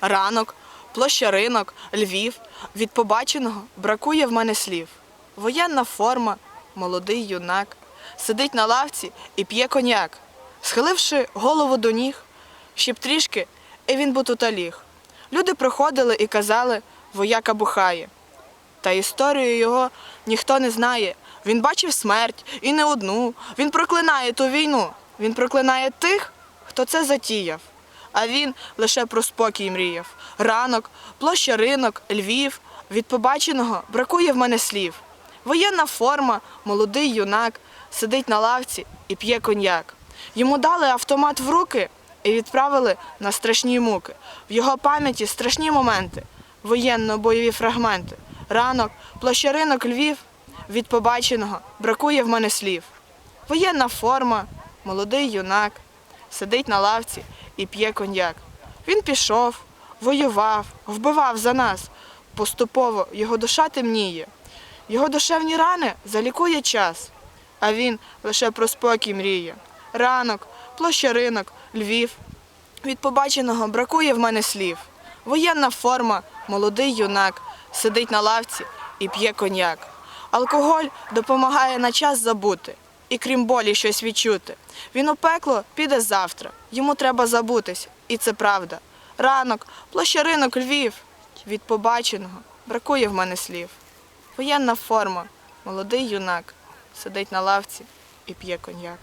Ранок, площа ринок, Львів. Від побаченого бракує в мене слів. Воєнна форма, молодий юнак, сидить на лавці і п'є коньяк, схиливши голову до ніг, щоб трішки, і він би тут ліг. Люди приходили і казали, вояка бухає. Та історію його ніхто не знає. Він бачив смерть і не одну. Він проклинає ту війну. Він проклинає тих, хто це затіяв. А він лише про спокій мріяв. Ранок, площа ринок, Львів. Від побаченого бракує в мене слів. Воєнна форма, молодий юнак, сидить на лавці і п'є коньяк. Йому дали автомат в руки і відправили на страшні муки. В його пам'яті страшні моменти, воєнно-бойові фрагменти. Ранок, площа ринок Львів. Від побаченого бракує в мене слів. Воєнна форма, молодий юнак, сидить на лавці і п'є коньяк. Він пішов, воював, вбивав за нас. Поступово його душа темніє. Його душевні рани залікує час, а він лише про спокій мріє. Ранок, площа ринок, Львів. Від побаченого бракує в мене слів. Воєнна форма, молодий юнак, сидить на лавці і п'є коньяк. Алкоголь допомагає на час забути і крім болі щось відчути. Він у пекло піде завтра. Йому треба забутись, і це правда. Ранок, площа ринок, Львів. Від побаченого бракує в мене слів. Воєнна форма, молодий юнак, сидить на лавці і п'є коньяк.